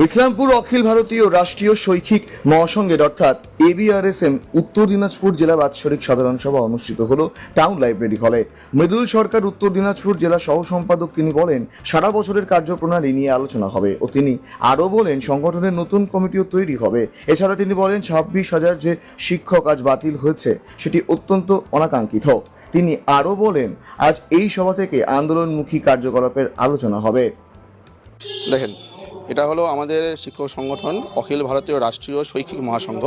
ইসলামপুর অখিল ভারতীয় রাষ্ট্রীয় শৈক্ষিক মহাসংঘের অর্থাৎ এবিআরএসএম উত্তর দিনাজপুর জেলা বাৎসরিক সাধারণ সভা অনুষ্ঠিত হল টাউন লাইব্রেরি হলে। মৃদুল সরকার উত্তর দিনাজপুর জেলা সহ সম্পাদক তিনি বলেন, সারা বছরের কার্যপ্রণালী নিয়ে আলোচনা হবে ও তিনি আরও বলেন, সংগঠনের নতুন কমিটিও তৈরি হবে। এছাড়া তিনি বলেন, ছাব্বিশ হাজার যে শিক্ষক আজ বাতিল হয়েছে, সেটি অত্যন্ত অনাকাঙ্ক্ষিত। তিনি আরও বলেন, আজ এই সভা থেকে আন্দোলনমুখী কার্যকলাপের আলোচনা হবে। দেখেন এটা হলো আমাদের শিক্ষক সংগঠন অখিল ভারতীয় রাষ্ট্রীয় শৈক্ষিক মহাসংঘ।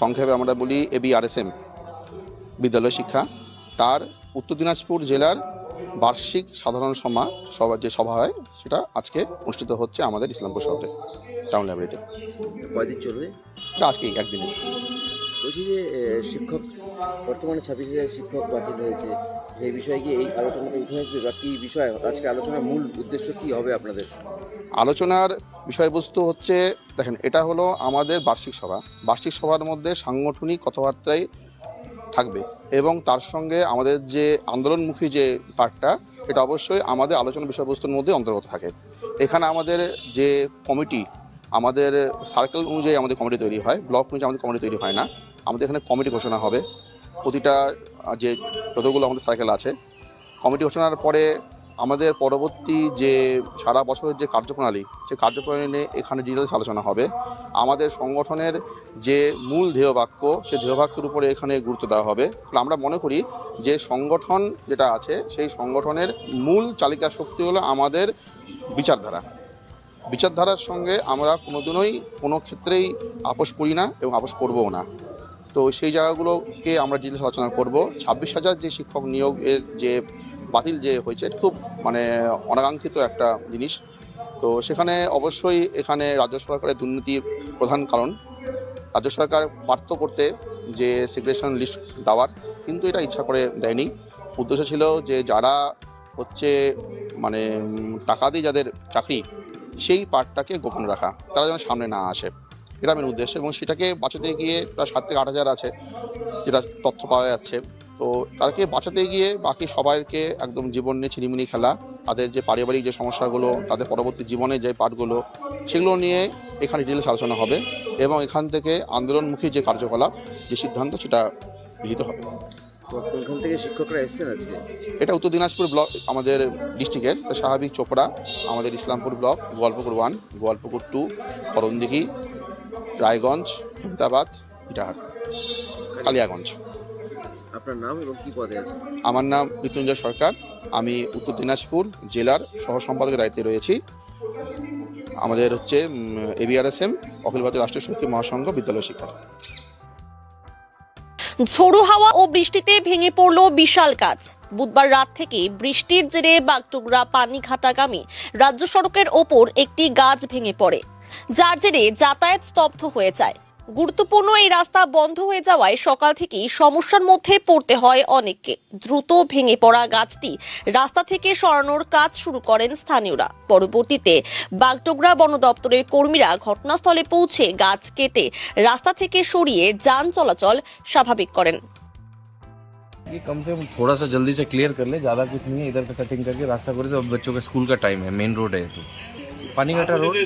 সংক্ষেপে আমরা বলি এবিআরএসএম বিদ্যালয় শিক্ষা। তার উত্তর দিনাজপুর জেলার বার্ষিক সাধারণ সভা সভা যে সভা হয় সেটা আজকে অনুষ্ঠিত হচ্ছে আমাদের ইসলামপুর শহরে টাউন লাইব্রেরিতে। কয়দিন চলবে? এটা আজকে একদিনে বলছি যে শিক্ষক বর্তমানে ছাব্বিশ হাজার শিক্ষক বাতিল হয়েছে। সেই বিষয়ে কি এই আলোচনাতে উঠে আসবে বা কী বিষয়? আজকে আলোচনার মূল উদ্দেশ্য কি হবে আপনাদের? আলোচনার বিষয়বস্তু হচ্ছে, দেখেন, এটা হলো আমাদের বার্ষিক সভা। বার্ষিক সভার মধ্যে সাংগঠনিক কথাবার্তাই থাকবে এবং তার সঙ্গে আমাদের যে আন্দোলনমুখী যে পার্টটা এটা অবশ্যই আমাদের আলোচনা বিষয়বস্তুর মধ্যে অন্তর্গত থাকে। এখানে আমাদের যে কমিটি, আমাদের সার্কেল অনুযায়ী আমাদের কমিটি তৈরি হয় ব্লক অনুযায়ী আমাদের কমিটি তৈরি হয় না। আমাদের এখানে কমিটি ঘোষণা হবে। প্রতিটা যে যতগুলো আমাদের সাইকেল আছে, কমিটি ঘোষণার পরে আমাদের পরবর্তী যে সারা বছরের যে কার্যপ্রণালী, সেই কার্যপ্রণালী নিয়ে এখানে ডিটেলস আলোচনা হবে। আমাদের সংগঠনের যে মূল ধ্যেয় বাক্য সেই ধ্যেয় বাক্যের উপরে এখানে গুরুত্ব দেওয়া হবে। আমরা মনে করি যে সংগঠন যেটা আছে, সেই সংগঠনের মূল চালিকা শক্তি হলো আমাদের বিচারধারা। বিচারধারার সঙ্গে আমরা কোনোদিনই কোনো ক্ষেত্রেই আপোষ করি না এবং আপোষ করবও না। তো সেই জায়গাগুলোকে আমরা ডিটেলস আলোচনা করব। ছাব্বিশ হাজার যে শিক্ষক নিয়োগের যে বাতিল যে হয়েছে খুব মানে অনাকাঙ্ক্ষিত একটা জিনিস। তো সেখানে অবশ্যই এখানে রাজ্য সরকারের দুর্নীতির প্রধান কারণ। রাজ্য সরকার পার্থ করতে যে সিগ্রেশন লিস্ট দেওয়ার, কিন্তু এটা ইচ্ছা করে দেয়নি। উদ্দেশ্য ছিল যে যারা হচ্ছে মানে টাকা দিয়ে যাদের চাকরি, সেই পার্টটাকে গোপন রাখা, তারা যেন সামনে না আসে। মেন উদ্দেশ্য এবং সেটাকে বাঁচাতে গিয়ে প্রায় সাত থেকে আট হাজার আছে যেটা তথ্য পাওয়া যাচ্ছে। তো তাদেরকে বাঁচাতে গিয়ে বাকি সবাইকে একদম জীবন নিয়ে ছিনিমিনি খেলা তাদের যে পারিবারিক যে সমস্যাগুলো তাদের পরবর্তী জীবনে যে পাঠগুলো সেগুলো নিয়ে এখানে ডিটেলস আলোচনা হবে এবং এখান থেকে আন্দোলনমুখী যে কার্যকলাপ যে সিদ্ধান্ত সেটা গৃহীত হবে। কোনখান থেকে শিক্ষকরা এসেছেন আজকে? এটা উত্তর দিনাজপুর ব্লক আমাদের ডিস্ট্রিক্টের স্বাভাবিক চোপড়া আমাদের Islampur block Goalpokhar one Goalpokhar two Karandighi Raiganj Hemtabad Itahar Kaliaganj. আপনার নাম এবং কি পদে আছে আমার নাম মৃত্যুঞ্জয় সরকার। আমি উত্তর দিনাজপুর জেলার সহ সম্পাদকের দায়িত্বে রয়েছি। আমাদের হচ্ছে এবিআরএসএম অখিল ভারতীয় রাষ্ট্রীয় শক্তি মহাসংঘ বিদ্যালয় শিক্ষক। ঝোড়ো হাওয়া ও বৃষ্টিতে ভেঙে পড়ল বিশাল গাছ। বুধবার রাত থেকে বৃষ্টির জেরে বাগডোগরা পানিঘাটাগামী রাজ্য সড়কের ওপর একটি গাছ ভেঙে পড়ে। যার জেরে যাতায়াত স্তব্ধ হয়ে যায় গুরুত্বপূর্ণ এই রাস্তা বন্ধ হয়ে যাওয়ায় সকাল থেকেই সমস্যার মধ্যে পড়তে হয় অনেককে দ্রুত ভেঙে পড়া গাছটি রাস্তা থেকে সরানোর কাজ শুরু করেন স্থানীয়রা পরবর্তীতে বাগডোগরা বন দপ্তরের কর্মীরা ঘটনাস্থলে পৌঁছে গাছ কেটে রাস্তা থেকে সরিয়ে যান চলাচল স্বাভাবিক করেন ये कम से कम थोड़ा सा जल्दी से क्लियर कर ले ज़्यादा कुछ नहीं है इधर का कटिंग करके रास्ता कर दो अब बच्चों का स्कूल का टाइम है मेन रोड है तो पानी घाटा रोड?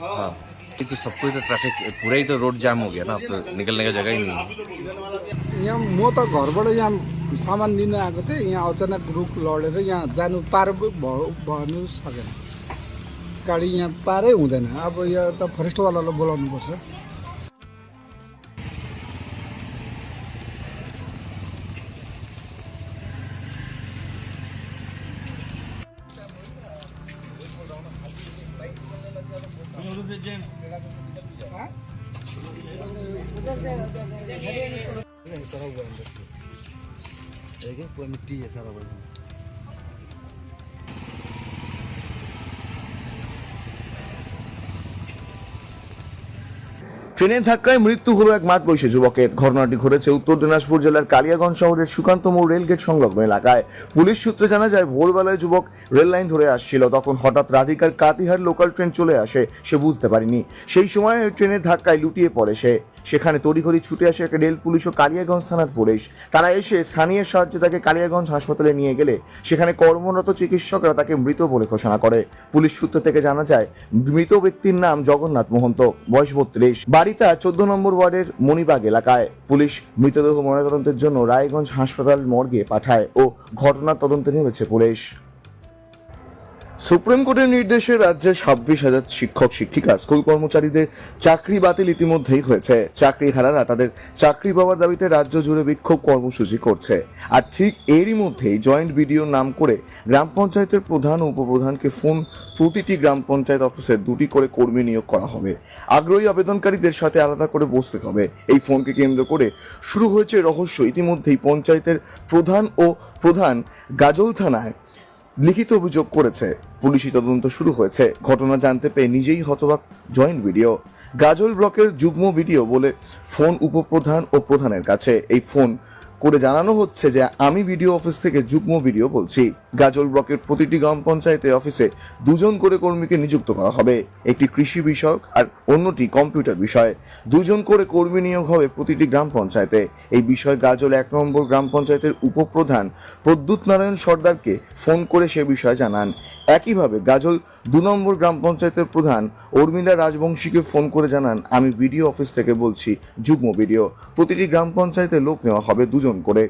हाँ। ये तो सबको इधर ट्रैफिक पूरा ही तो रोड जाम हो गया ना अब तो निकलने का जगह ही नहीं है। यहाँ म त घरबाट यहाँ सामान लिन आएको थिएँ। यहाँ अचानक रुख लडेर यहाँ जानु पार भन्नु सकेन। गाडी यहाँ पारै हुँदैन। अब यहाँ त फरेस्टवालालाई बोलाउनु पर्छ देखिए पूरा मिट्टी है सारा बना ট্রেনের ধাক্কায় মৃত্যু হলো এক মাত বয়সী যুবকের। ঘটনাটি ঘটেছে উত্তর দিনাজপুর জেলার কালিয়াগঞ্জ শহরের সুকান্ত মোড় রেলগেট সংলগ্ন এলাকায়। পুলিশ সূত্রে জানা যায়, ভোরবেলায় যুবক রেল লাইন ধরে আসছিল। তখন হঠাৎ রাধিকার কাতিহার লোকাল ট্রেন চলে আসে, সে বুঝতে পারেনি। সেই সময় ট্রেনের ধাক্কায় লুটিয়ে পড়ে সে। সেখানে তড়িঘড়ি ছুটে আসে একটা রেল পুলিশ ও কালিয়াগঞ্জ থানার পুলিশ। তারা এসে স্থানীয় সাহায্যে তাকে কালিয়াগঞ্জ হাসপাতালে নিয়ে গেলে। সেখানে কর্মরত চিকিৎসকরা তাকে মৃত বলে ঘোষণা করে। পুলিশ সূত্র থেকে জানা যায়, মৃত ব্যক্তির নাম জগন্নাথ মহন্ত, বয়স বত্রিশ। বাড়ি তার চোদ্দ নম্বর ওয়ার্ডের মণিবাগ এলাকায় পুলিশ মৃতদেহ ময়নাতদন্তের জন্য রায়গঞ্জ হাসপাতাল মর্গে পাঠায় ও ঘটনার তদন্তে নেমেছে পুলিশ। সুপ্রিম কোর্টের নির্দেশে রাজ্যের ছাব্বিশ হাজার শিক্ষক, শিক্ষিকা, স্কুল কর্মচারীদের চাকরি বাতিল ইতিমধ্যেই হয়েছে। চাকরি হারারা তাদের চাকরি পাওয়ার দাবিতে রাজ্য জুড়ে বিক্ষোভ কর্মসূচি করছে। আর ঠিক এরই মধ্যেই জয়েন্ট ভিডিও নাম করে গ্রাম পঞ্চায়েতের প্রধান ও উপপ্রধানকে ফোন প্রতিটি গ্রাম পঞ্চায়েত অফিসে দুটি করে কর্মী নিয়োগ করা হবে। আগ্রহী আবেদনকারীদের সাথে আলাদা করে বসতে হবে। এই ফোনকে কেন্দ্র করে শুরু হয়েছে রহস্য। ইতিমধ্যেই পঞ্চায়েতের প্রধান ও প্রধান গাজল থানায় লিখিত অভিযোগ করেছে। পুলিশি তদন্ত শুরু হয়েছে। ঘটনা জানতে পেয়ে নিজেই হতবাক জয়েন্ট ভিডিও। গাজল ব্লকের যুগ্ম ভিডিও বলে ফোন উপপ্রধান ও প্রধানের কাছে। এই ফোন করে জানানো হচ্ছে যে, আমি ভিডিও অফিস থেকে যুগ্ম ভিডিও বলছি। গাজল ব্লকের প্রতিটি গ্রাম পঞ্চায়েতে অফিসে দুজন করে কর্মীকে নিযুক্ত করা হবে। একটি কৃষি বিষয়ক আর অন্যটি কম্পিউটার বিষয়ে। দুজন করে কর্মী নিয়োগ হবে প্রতিটি গ্রাম পঞ্চায়েতে। এই বিষয়ে গাজল এক নম্বর গ্রাম পঞ্চায়েতের উপপ্রধান প্রদ্যুৎ নারায়ণ সর্দারকে ফোন করে সে বিষয়ে জানান। একইভাবে গাজল দু নম্বর গ্রাম পঞ্চায়েতের প্রধান উর্মিলা রাজবংশীকে ফোন করে জানান, আমি বিডিও অফিস থেকে বলছি, যুগ্ম বিডিও, প্রতিটি গ্রাম পঞ্চায়েতে লোক নেওয়া হবে দুজন করে।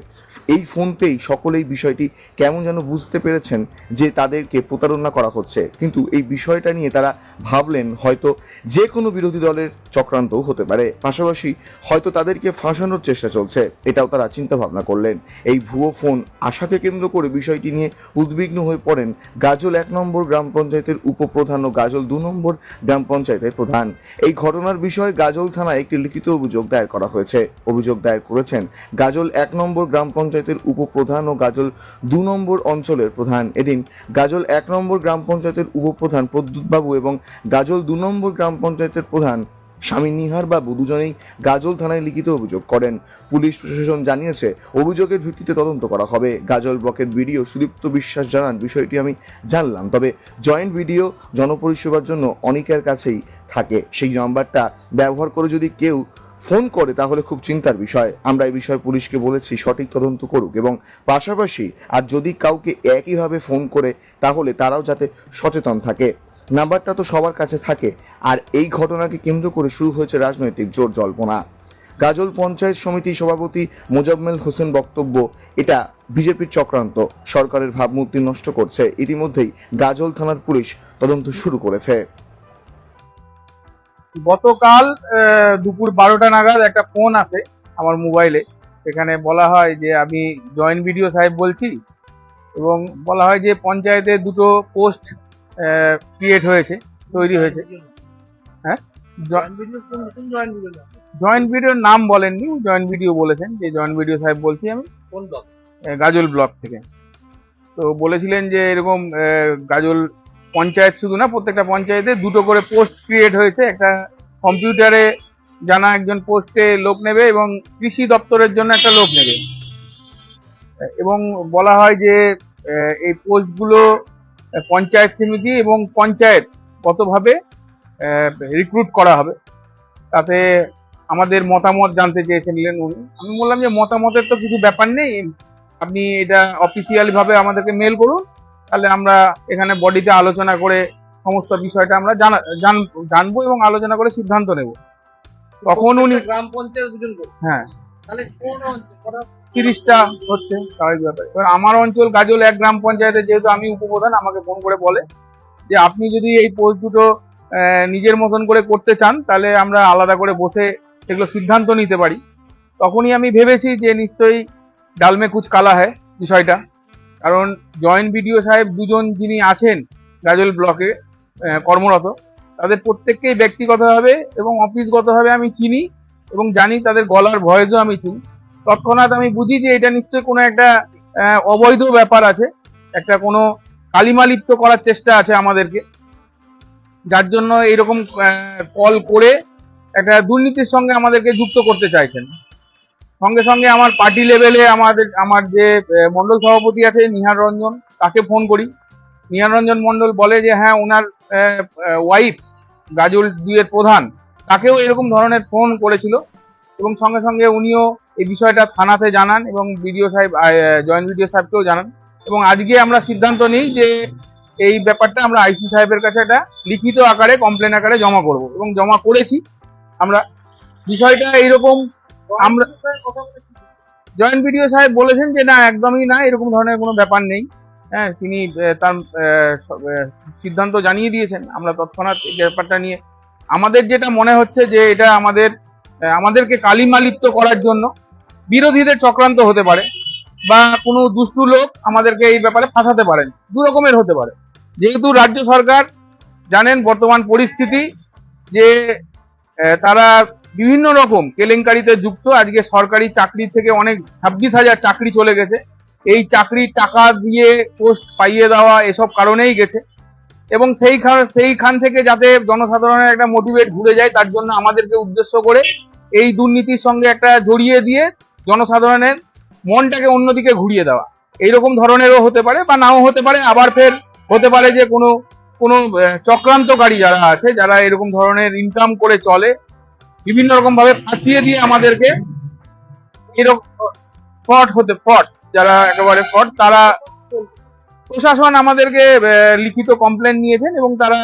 এই ফোন পেয়েই সকলেই বিষয়টি কেমন যেন বুঝতে পেরেছেন যে তাদেরকে প্রতারণা করা হচ্ছে। কিন্তু এই বিষয়টা নিয়ে তারা ভাবলেন হয়তো যে কোনো বিরোধী দলের চক্রান্তও হতে পারে। পাশাপাশি হয়তো তাদেরকে ফাঁসানোর চেষ্টা চলছে, এটাও তারা চিন্তা ভাবনা করলেন। এই ভুয়ো ফোন আশাকে কেন্দ্র করে বিষয়টি নিয়ে উদ্বিগ্ন হয়ে পড়েন গাজল এক নম্বর গ্রাম পঞ্চায়েতের উপপ্রধান ও গাজল দু নম্বর গ্রাম পঞ্চায়েতের প্রধান। এই ঘটনার বিষয়ে গাজল থানায় একটি লিখিত অভিযোগ দায়ের করা হয়েছে। অভিযোগ দায়ের করেছেন গাজল এক নম্বর গ্রাম পঞ্চায়েতের উপপ্রধান ও গাজল দু নম্বর অঞ্চলের প্রধান। এদিন গাজল এক নম্বর গ্রাম পঞ্চায়েতের উপপ্রধান প্রদ্যুৎ বাবু এবং গাজল দু নম্বর গ্রাম পঞ্চায়েতের প্রধান স্বামী নিহার বাবু দুজনেই গাজল থানায় লিখিত অভিযোগ করেন। পুলিশ প্রশাসন জানিয়েছে, অভিযোগের ভিত্তিতে তদন্ত করা হবে। গাজল ব্লকের বিডিও সুদীপ্ত বিশ্বাস জানান, বিষয়টি আমি জানলাম, তবে জয়েন্ট ভিডিও জনপরিষেবার জন্য অনেকের কাছেই থাকে। সেই নাম্বারটা ব্যবহার করে যদি কেউ ফোন করে তাহলে খুব চিন্তার বিষয়। আমরা এই বিষয়ে পুলিশকে বলেছি, সঠিক তদন্ত করুক এবং পাশাপাশি আর যদি কাউকে একইভাবে ফোন করে, তাহলে তারাও যাতে সচেতন থাকে। নাম্বারটা তো সবার কাছে থাকে। আর এই ঘটনাকে কেন্দ্র করে শুরু হয়েছে রাজনৈতিক জোর জল্পনা। গাজল পঞ্চায়েত সমিতির সভাপতি মোজাম্মেল হোসেন বক্তব্য, এটা বিজেপির চক্রান্ত। সরকারের ভাবমূর্তি নষ্ট করছে। ইতিমধ্যেই গাজল থানার পুলিশ তদন্ত শুরু করেছে। গতকাল দুপুর বারোটা নাগাদ একটা ফোন আসে আমার মোবাইলে। সেখানে বলা হয় যে আমি জয়েন্ট বিডিও সাহেব বলছি এবং বলা হয় যে পঞ্চায়েতে দুটো পোস্ট ক্রিয়েট হয়েছে তৈরি হয়েছে। হ্যাঁ? জয়েন্ট ভিডিওর নাম বলেননি জয়েন্ট ভিডিও বলেছেন যে জয়েন্ট ভিডিও সাহেব বলছি আমি। কোন ব্লক? গাজল ব্লক থেকে। তো বলেছিলেন যে এরকম গাজল পঞ্চায়েত শুধু না, প্রত্যেকটা পঞ্চায়েতে দুটো করে পোস্ট ক্রিয়েট হয়েছে। একটা কম্পিউটারে জানা একজন পোস্টে লোক নেবে এবং কৃষি দপ্তরের জন্য একটা লোক নেবে। এবং বলা হয় যে এই পোস্টগুলো পঞ্চায়েত সমিতি এবং পঞ্চায়েত কতভাবে রিক্রুট করা হবে, তাতে আমাদের মতামত জানতে চেয়েছিলেন উনি। আমি বললাম যে, মতামতের তো কিছু ব্যাপার নেই। আপনি এটা অফিসিয়ালি ভাবে আমাদেরকে মেল করুন। তাহলে আমরা এখানে বডিতে আলোচনা করে সমস্ত বিষয়টা আমরা জানা জানব এবং আলোচনা করে সিদ্ধান্ত নেব। তখন উনি গ্রাম পঞ্চায়েত দুজন হ্যাঁ। তাহলে তিরিশটা হচ্ছে স্বাভাবিক ব্যাপার। এবার আমার অঞ্চল গাজল এক গ্রাম পঞ্চায়েতে যেহেতু আমি উপপ্রধান আমাকে ফোন করে বলে যে আপনি যদি এই পোস্ট দুটো নিজের মতন করে করতে চান তাহলে আমরা আলাদা করে বসে সেগুলো সিদ্ধান্ত নিতে পারি। তখনই আমি ভেবেছি যে নিশ্চয়ই ডালমে কুচ কালা হয় বিষয়টা। কারণ জয়েন্ট বিডিও সাহেব দুজন যিনি আছেন গাজল ব্লকে কর্মরত, তাদের প্রত্যেককেই ব্যক্তিগতভাবে এবং অফিসগতভাবে আমি চিনি এবং জানি তাদের গলার ভয়েসও আমি চিনি। তৎক্ষণাৎ আমি বুঝি যে এটা নিশ্চয়ই কোনো একটা অবৈধ ব্যাপার আছে, একটা কোনো কালিমালিপ্ত করার চেষ্টা আছে আমাদেরকে। যার জন্য এরকম কল করে একটা দুর্নীতির সঙ্গে আমাদেরকে যুক্ত করতে চাইছেন। সঙ্গে সঙ্গে আমার পার্টি লেভেলে আমাদের আমার যে আহ, মণ্ডল সভাপতি আছে নিহার রঞ্জন তাকে ফোন করি। নিহার রঞ্জন মণ্ডল বলে যে হ্যাঁ ওনার ওয়াইফ গাজল দুয়ের প্রধান তাকেও এরকম ধরনের ফোন করেছিল। এবং সঙ্গে সঙ্গে উনিও এই বিষয়টা থানাতে জানান এবং বিডিও সাহেব জয়েন্ট বিডিও সাহেবকেও জানান। এবং আজকে আমরা সিদ্ধান্ত নিই যে এই ব্যাপারটা আমরা আইসি সাহেবের কাছে একটা লিখিত আকারে কমপ্লেন আকারে জমা করব। এবং জমা করেছি। আমরা বিষয়টা এইরকম আমরা জয়েন্ট বিডিও সাহেব বলেছেন। যে না একদমই না এরকম ধরনের কোনো ব্যাপার নেই। হ্যাঁ তিনি তার সিদ্ধান্ত জানিয়ে দিয়েছেন। আমরা তৎক্ষণাৎ এই ব্যাপারটা নিয়ে আমাদের যেটা মনে হচ্ছে যে এটা আমাদের আমাদেরকে কালিমালিপ্ত করার জন্য বিরোধীদের চক্রান্ত হতে পারে বা কোনো দুষ্টু লোক আমাদেরকে এই ব্যাপারে ফাঁসাতে পারেন। দু রকমের হতে পারে। যেহেতু রাজ্য সরকার জানেন বর্তমান পরিস্থিতি যে তারা বিভিন্ন রকম কেলেঙ্কারিতে যুক্ত। আজকে সরকারি চাকরি থেকে অনেক ছাব্বিশ হাজার চাকরি চলে গেছে। এই চাকরির টাকা দিয়ে পোস্ট পাইয়ে দেওয়া এসব কারণেই গেছে। এবং সেই সেইখান থেকে যাতে জনসাধারণের একটা মোটিভেট ঘুরে যায়, তার জন্য আমাদেরকে উদ্দেশ্য করে এই দুর্নীতির সঙ্গে একটা জড়িয়ে দিয়ে জনসাধারণের মনটাকে অন্যদিকে ঘুরিয়ে দেওয়া। এইরকম ধরনেরও হতে পারে বা নাও হতে পারে। আবার ফের হতে পারে যে কোনো কোনো চক্রান্তকারী যারা আছে, যারা এরকম ধরনের ইনকাম করে চলে বিভিন্ন রকম ভাবে ফাঁসিয়ে দিয়ে আমাদেরকে এরকম ফ্রড হতে, ফ্রড, যারা একেবারে ফ্রড, তারা প্রশাসন আমাদেরকে লিখিত কমপ্লেন নিয়েছেন এবং তারা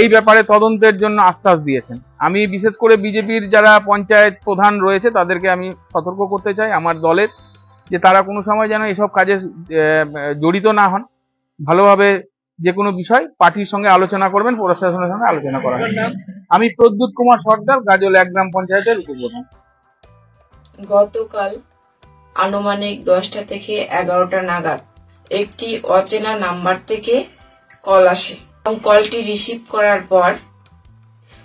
এই ব্যাপারে তদন্তের জন্য আশ্বাস দিয়েছেন। আমি বিশেষ করে বিজেপির যারা পঞ্চায়েত প্রধান রয়েছে, তাদেরকে আমি সতর্ক করতে চাই, আমার দলের, যে তারা কোনো সময় যেন এসব কাজে জড়িত না হন। ভালোভাবে যে কোনো বিষয় পার্টির সঙ্গে আলোচনা করবেন প্রশাসনের সঙ্গে আলোচনা করা আমি প্রদ্যুৎ কুমার সর্দার গাজল এক গ্রাম পঞ্চায়েতের উপপ্রধান। গতকাল আনুমানিক দশটা থেকে এগারোটা নাগাদ একটি অচেনা নাম্বার থেকে কল আসে। এবং কলটি রিসিভ করার পর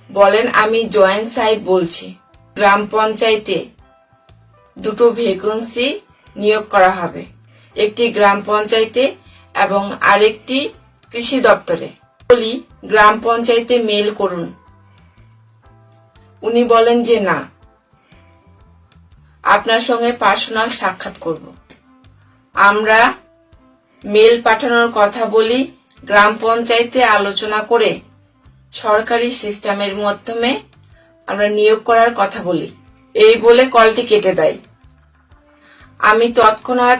বলেন আমি জয়েন্ট সাহেব বলছি। গ্রাম পঞ্চায়েতে দুটো ভ্যাকেন্সি নিয়োগ করা হবে। একটি গ্রাম পঞ্চায়েতে এবং আরেকটি কৃষি দপ্তরে। বলি, গ্রাম পঞ্চায়েতে মেল করুন। উনি বলেন যে না। আপনার সঙ্গে পার্সোনাল সাক্ষাৎ করব। আমরা মেল পাঠানোর কথা বলি, গ্রাম পঞ্চায়েতে আলোচনা করে সরকারি সিস্টেমের মাধ্যমে আমরা নিয়োগ করার কথা বলি। এই বলে কলটি কেটে দেয়। আমি তৎক্ষণাৎ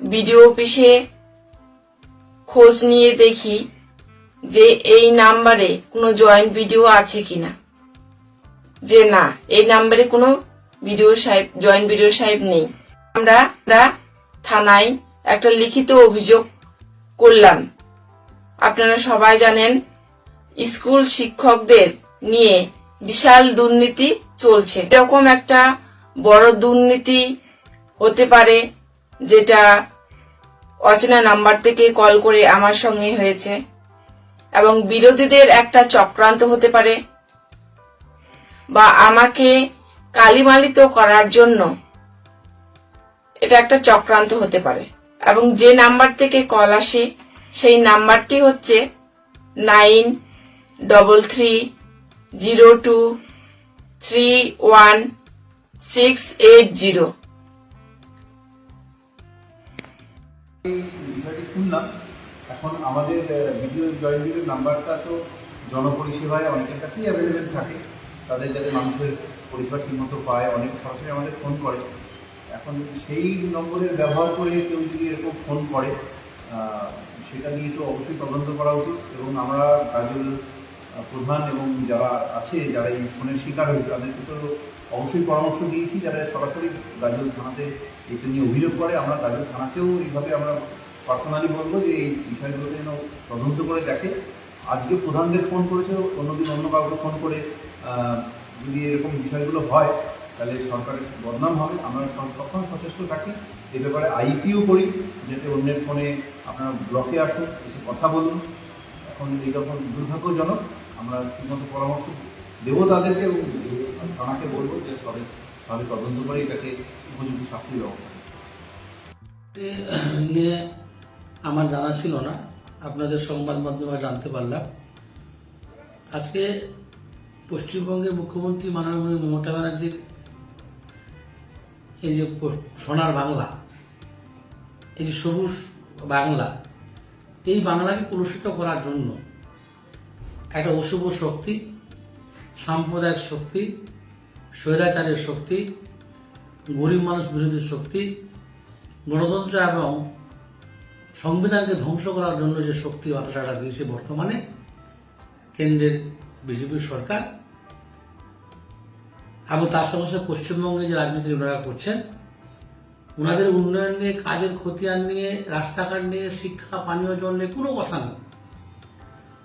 বিডিও অফিসে খোঁজ নিয়ে দেখি যে এই নাম্বারে কোনো জয়েন্ট ভিডিও আছে কিনা। যে না, এই নাম্বারে কোনো ভিডিও সাহেব জয়েন্ট ভিডিও সাহেব নেই। আমরা থানায় একটা লিখিত অভিযোগ করলাম। আপনারা সবাই জানেন, স্কুল শিক্ষকদের নিয়ে বিশাল দুর্নীতি চলছে। এরকম একটা বড় দুর্নীতি হতে পারে যেটা অচেনা নাম্বার থেকে কল করে আমার সঙ্গে হয়েছে। এবং বিরোধীদের একটা চক্রান্ত হতে পারে। বা আমাকে কালিমালিত করার জন্য এটা একটা চক্রান্ত হতে পারে। এবং যে নাম্বার থেকে কল আসে, সেই নাম্বারটি হচ্ছে nine double three zero two three one six eight zero. এখন আমাদের ভিডিও ভিডিও নাম্বারটা তো জনপরিষেবায় অনেকের কাছেই অ্যাভেলেবেল থাকে। তাদের যাতে মানুষের পরিষেবা ঠিকমতো পায়, অনেক সরাসরি আমাদের ফোন করে। এখন সেই নম্বরের ব্যবহার করে কেউ যদি এরকম ফোন করে সেটা নিয়ে তো অবশ্যই তদন্ত করা উচিত এবং আমরা কাজল প্রধান এবং যারা আছে, যারা এই ফোনের শিকার হয়েছে, তাদেরকে তো অবশ্যই পরামর্শ দিয়েছি, যারা সরাসরি গাজল থানাতে এটা নিয়ে অভিযোগ করে, আমরা গাজল থানাতেও এইভাবে আমরা পার্সোনালি বলব যে এই বিষয়গুলো যেন তদন্ত করে দেখে। আজকে প্রধানদের ফোন করেছে, অন্যদিন অন্য কাউকে ফোন করে যদি এরকম বিষয়গুলো হয়, তাহলে সরকারের বদনাম হবে। আমরা সব- সবসময় সচেষ্ট থাকি। এ ব্যাপারে আইসিও করি, যাতে অন্যের ফোনে আপনারা ব্লকে আসুন, এসে কথা বলুন। এখন এইরকম দুর্ভাগ্যজনক, আমরা ঠিকমতো পরামর্শ দেবো তাদেরকে এবং থানাকে বলব যে সবাই তাহলে তদন্ত করে এটাকে উপযুক্ত শাস্তির ব্যবস্থা আমার জানা ছিল না। আপনাদের সংবাদ মাধ্যমে জানতে পারলাম। আজকে পশ্চিমবঙ্গের মুখ্যমন্ত্রী মাননীয় মমতা ব্যানার্জির এই যে সোনার বাংলা, এই যে সবুজ বাংলা, এই বাংলাকে কলুষিত করার জন্য একটা অশুভ শক্তি, সাম্প্রদায়িক শক্তি, স্বৈরাচারের শক্তি, গরিব মানুষ বিরোধী শক্তি, গণতন্ত্র এবং সংবিধানকে ধ্বংস করার জন্য যে শক্তি বার্তাটা দিয়েছে বর্তমানে, কেন্দ্রের বিজেপি সরকার এবং তার সঙ্গে পশ্চিমবঙ্গে যে রাজনীতি ওনারা করছেন ওনাদের উন্নয়ন নিয়ে, কাজের খতিয়ান নিয়ে, রাস্তাঘাট নিয়ে, শিক্ষা, পানীয়, জল নিয়ে কোনো কথা নেই।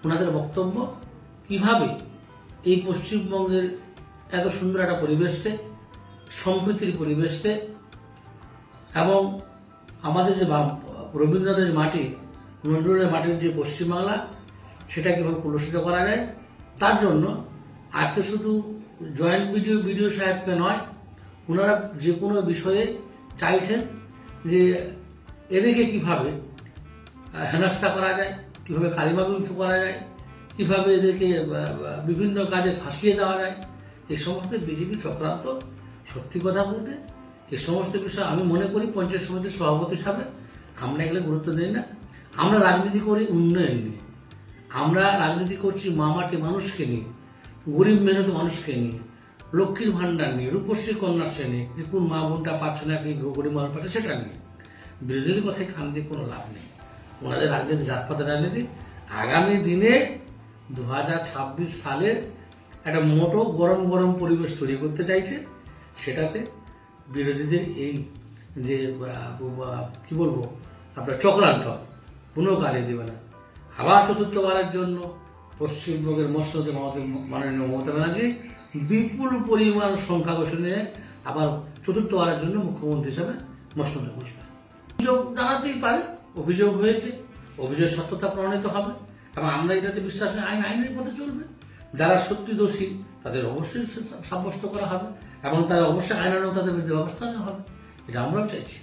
ওনাদের বক্তব্য, কীভাবে এই পশ্চিমবঙ্গের এত সুন্দর একটা পরিবেশকে, সম্প্রীতির পরিবেশকে এবং আমাদের যে রবীন্দ্রনাথের মাটি নজরুলের মাটির যে পশ্চিমবাংলা সেটা কীভাবে কলুষিত করা যায়। তার জন্য আজকে শুধু জয়েন্ট বিডিও বিডিও সাহেবকে নয় ওনারা যে কোনো বিষয়ে চাইছেন যে এদেরকে কীভাবে হেনস্থা করা যায়, কীভাবে কালিমাবিংশ করা যায়, কীভাবে এদেরকে বিভিন্ন কাজে ফাঁসিয়ে দেওয়া যায় এই সমস্ত বিজেপি চক্রান্ত সত্যি কথা বলতে, এ সমস্ত বিষয় আমি মনে করি পঞ্চায়েত সমিতির সভাপতি হিসাবে আমরা এগুলো গুরুত্ব দিই না। আমরা রাজনীতি করি উন্নয়ন নিয়ে। আমরা রাজনীতি করছি মামাটি মানুষকে নিয়ে, গরিব মেহনত মানুষকে নিয়ে, লক্ষ্মীর ভাণ্ডার নিয়ে, রূপশ্রী কন্যা শ্রেণি, যে কোন মা বোনটা পাচ্ছে না, কি গরিব মানুষ পাচ্ছে সেটা নিয়ে। বিরোধীদের কথায় কান দিয়ে কোনো লাভ নেই। ওনাদের রাজনীতি জাতপাতের রাজনীতি। আগামী দিনে দু হাজার ছাব্বিশ সালের একটা মোটো গরম গরম পরিবেশ তৈরি করতে চাইছে। সেটাতে বিরোধীদের এই যে কি বলব আপনার চক্রান্ত কোনো কাজে দেবে না। আবার চতুর্থবারের জন্য পশ্চিমবঙ্গের মসনদে মাননীয় মমতা ব্যানার্জি বিপুল পরিমাণ সংখ্যাগরিষ্ঠ নিয়ে আবার চতুর্থবারের জন্য মুখ্যমন্ত্রী হিসাবে মসনদে বসবে অভিযোগ জানাতেই পারে, অভিযোগ হয়েছে, অভিযোগ সত্যতা প্রমাণিত হবে এবং আমরা এটাতে বিশ্বাস আইন আইনের পথে চলবে। যারা সত্যি দোষী, তাদের অবশ্যই সাব্যস্ত করা হবে এবং তারা অবশ্যই আইনানুগ তাদের বিরুদ্ধে ব্যবস্থা নেওয়া হবে। এটা আমরাও চাইছি।